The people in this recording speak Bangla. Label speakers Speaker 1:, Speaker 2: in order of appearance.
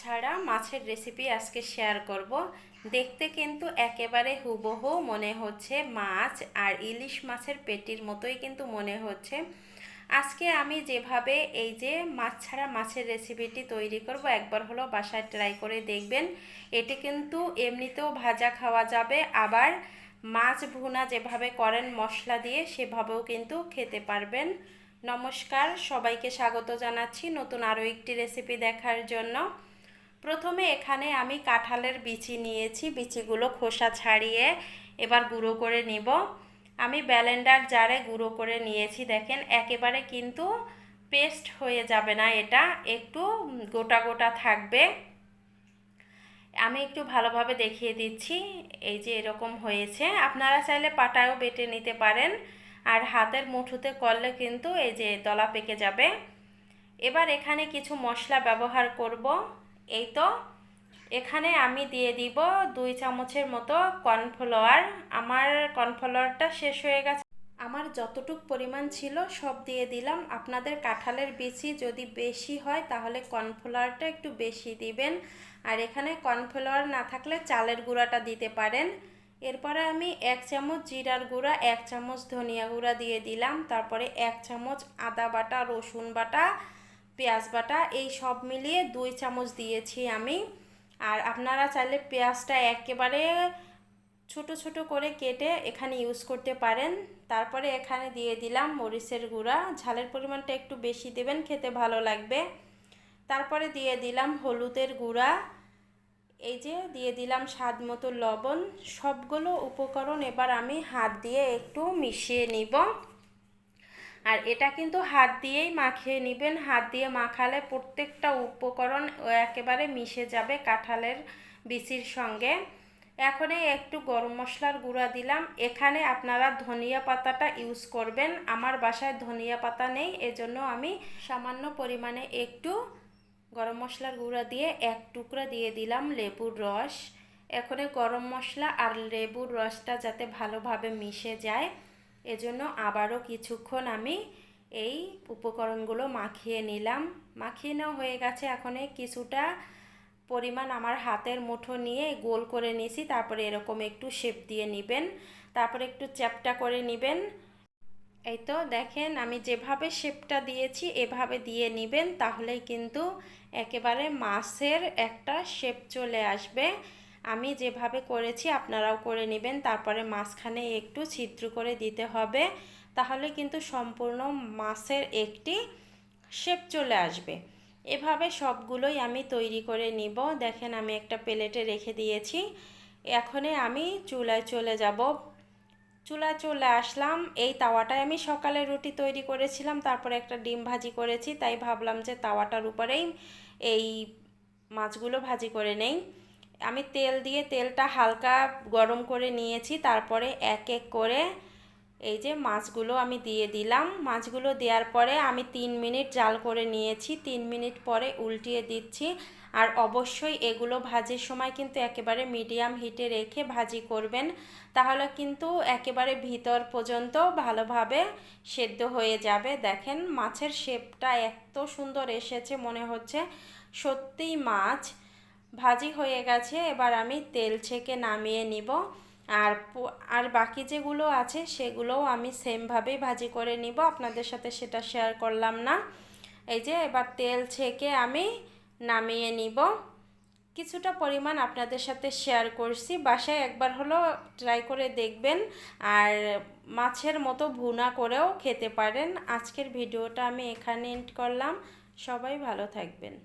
Speaker 1: ছাড়া মাছের রেসিপি আজকে শেয়ার করব। দেখতে কিন্তু একেবারে হুবহু মনে হচ্ছে মাছ আর ইলিশ মাছের পেটির মতোই কিন্তু মনে হচ্ছে। আজকে আমি যেভাবে এই যে মাছ ছাড়া মাছের রেসিপিটি তৈরি করব, একবার হলো বাসায় ট্রাই করে দেখবেন। এটি কিন্তু এমনিতেও ভাজা খাওয়া যাবে, আবার মাছ ভুনা যেভাবে করেন মশলা দিয়ে সেভাবেও কিন্তু খেতে পারবেন। নমস্কার, সবাইকে স্বাগত জানাচ্ছি নতুন আরও একটি রেসিপি দেখার জন্য। প্রথমে এখানে আমি কাঁঠালের বিচি নিয়েছি, বিচিগুলো খোসা ছাড়িয়ে এবার গুঁড়ো করে নিব। আমি ব্যালেন্ডার জারে গুঁড়ো করে নিয়েছি, দেখেন একেবারে কিন্তু পেস্ট হয়ে যাবে না এটা, একটু গোটা গোটা থাকবে। আমি একটু ভালোভাবে দেখিয়ে দিচ্ছি, এই যে এরকম হয়েছে। আপনারা চাইলে পাটায়ও বেটে নিতে পারেন, আর হাতের মুঠোতে করলে কিন্তু এই যে দলা পেকে যাবে। এবার এখানে কিছু মশলা ব্যবহার করব। এই তো এখানে আমি দিয়ে দিব দুই চামচের মতো কর্নফ্লাওয়ার। আমার কর্নফ্লাওয়ারটা শেষ হয়ে গেছে। আমার যতটুক পরিমাণ ছিল সব দিয়ে দিলাম। আপনাদের কাঁঠালের বেশি যদি বেশি হয় তাহলে কর্নফ্লাওয়ারটা একটু বেশি দিবেন। আর এখানে কর্নফ্লাওয়ার না থাকলে চালের গুঁড়াটা দিতে পারেন। এরপরে আমি এক চামচ জিরার গুঁড়া, এক চামচ ধনিয়া গুঁড়া দিয়ে দিলাম। তারপরে এক চামচ আদা বাটা, রসুন বাটা পেঁয়াজ বাটা, এই সব মিলিয়ে দুই চামচ দিয়েছি আমি। আর আপনারা চাইলে পেঁয়াজটা একেবারে ছোট ছোট করে কেটে এখানে ইউজ করতে পারেন। তারপরে এখানে দিয়ে দিলাম মরিচের গুঁড়া। ঝালের পরিমাণটা একটু বেশি দেবেন, খেতে ভালো লাগবে। তারপরে দিয়ে দিলাম হলুদের গুঁড়া। এই যে দিয়ে দিলাম স্বাদ মতো লবণ। সবগুলো উপকরণ এবার আমি হাত দিয়ে একটু মিশিয়ে নিব। আর এটা কিন্তু হাত দিয়েই মাখিয়ে নেবেন। হাত দিয়ে মাখালে প্রত্যেকটা উপকরণ একেবারে মিশে যাবে কাঁঠালের বিচির সঙ্গে। এখন একটু গরম মশলার গুঁড়া দিলাম। এখানে আপনারা ধনিয়া পাতাটা ইউজ করবেন। আমার বাসায় ধনিয়া পাতা নেই, এজন্য আমি সামান্য পরিমাণে একটু গরম মশলার গুঁড়া দিয়ে এক টুকরা দিয়ে দিলাম লেবুর রস। এখন গরম মশলা আর লেবুর রসটা যাতে ভালোভাবে মিশে যায়। এজন্য আবারও কিছুক্ষণ আমি এই উপকরণগুলো মাখিয়ে নিলাম। মাখিয়ে নেওয়া হয়ে গেছে, এখন কিছুটা পরিমাণ আমার হাতের মুঠো নিয়ে গোল করে নিয়েছি, তারপরে এরকম একটু শেপ দিয়ে নেবেন, তারপরে একটু চ্যাপটা করে নেবেন। এই তো দেখেন, আমি যেভাবে শেপটা দিয়েছি, এভাবে দিয়ে নেবেন, তাহলেই কিন্তু একেবারে মাছের একটা শেপ চলে আসবে। আমি যেভাবে করেছি আপনারাও করে নেবেন, তারপরে মাঝখানে একটু ছিদ্র করে দিতে হবে, তাহলে কিন্তু সম্পূর্ণ মাছের একটি শেপ চলে আসবে। এভাবে সবগুলোই আমি তৈরি করে নিব। দেখেন আমি একটা প্লেটে রেখে দিয়েছি। এখনে আমি চুলায় চলে যাব। চুলায় চলে আসলাম। এই তাওয়াটায় আমি সকালে রুটি তৈরি করেছিলাম, তারপরে একটা ডিম ভাজি করেছি, তাই ভাবলাম যে তাওয়াটার উপরেই এই মাছগুলো ভাজি করে নেই। আমি তেল দিয়ে তেলটা হালকা গরম করে নিয়েছি, তারপরে এক এক করে এই যে মাছগুলো আমি দিয়ে দিলাম। মাছগুলো দেওয়ার পরে আমি তিন মিনিট জাল করে নিয়েছি, তিন মিনিট পরে উল্টিয়ে দিচ্ছি। আর অবশ্যই এগুলো ভাজির সময় কিন্তু একেবারে মিডিয়াম হিটে রেখে ভাজি করবেন, তাহলে কিন্তু একেবারে ভিতর পর্যন্ত ভালোভাবে সেদ্ধ হয়ে যাবে। দেখেন মাছের শেপটা এত সুন্দর এসেছে মনে হচ্ছে। সত্যিই মাছ ভাজি হয়ে গেছে, এবার আমি তেল ছেঁকে নামিয়ে নিব। আর আর বাকি যেগুলো আছে সেগুলোও আমি সেমভাবেই ভাজি করে নিব। আপনাদের সাথে সেটা শেয়ার করলাম না। এই যে, এবার তেল ছেঁকে আমি নামিয়ে নিব। কিছুটা পরিমাণ আপনাদের সাথে শেয়ার করছি। বাসায় একবার হলো ট্রাই করে দেখবেন। আর মাছের মতো ভুনা করেও খেতে পারেন। আজকের ভিডিওটা আমি এখানে এন্ড করলাম। সবাই ভালো থাকবেন।